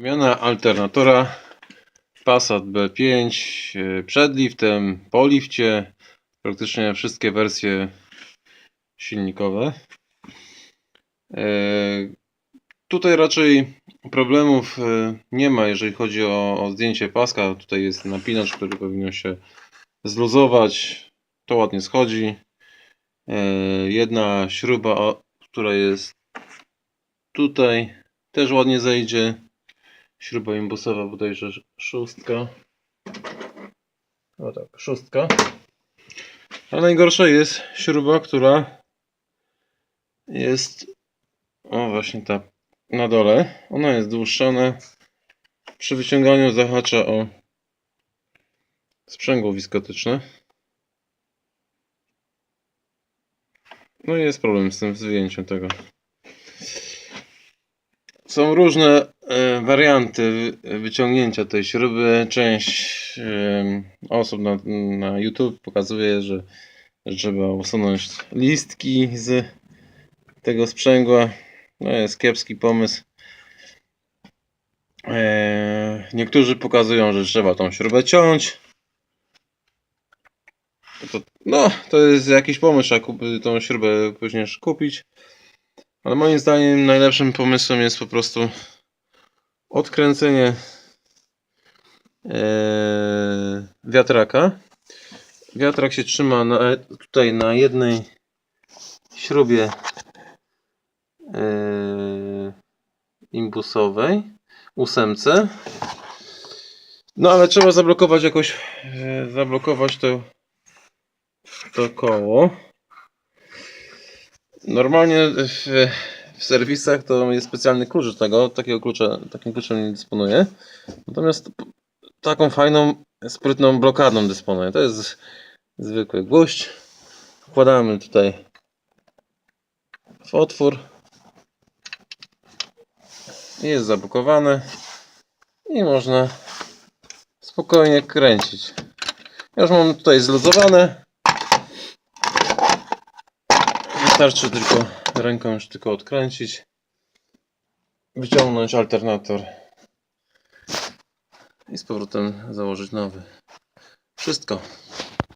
Zmiana alternatora Passat B5 e, przed liftem, po lifcie, praktycznie wszystkie wersje silnikowe. E, Tutaj raczej problemów e, nie ma, jeżeli chodzi o, o zdjęcie paska. Tutaj jest napinacz, który powinien się zluzować. To ładnie schodzi. Jedna śruba, która jest tutaj, też ładnie zejdzie. Śruba imbusowa bodajże szóstka. O tak, szóstka. A najgorsza jest śruba, która jest o właśnie ta na dole. Ona jest dłuższa. Ona przy wyciąganiu zahacza o sprzęgło wiskotyczne. No i jest problem z tym z wyjęciem tego. Są różne warianty wy- wyciągnięcia tej śruby. Część osób na, na YouTube pokazuje, że, trzeba usunąć listki z tego sprzęgła. No jest kiepski pomysł. E, niektórzy pokazują, że trzeba tą śrubę ciąć. To, no, to jest jakiś pomysł, kup- tą śrubę później kupić. Ale moim zdaniem najlepszym pomysłem jest po prostu odkręcenie e, wiatraka. Wiatrak się trzyma na, tutaj na jednej śrubie e, imbusowej, ósemce. No ale trzeba zablokować jakoś, e, zablokować to, to koło. Normalnie w, w serwisach to jest specjalny klucz do tego. Takiego klucza, takim kluczem nie dysponuję. Natomiast taką fajną, sprytną blokadą dysponuję. To jest zwykły gwóźdź. Wkładamy tutaj w otwór. Jest zablokowane. I można spokojnie kręcić. Już mam tutaj zluzowane. Wystarczy tylko ręką już tylko odkręcić, wyciągnąć alternator i z powrotem założyć nowy. Wszystko.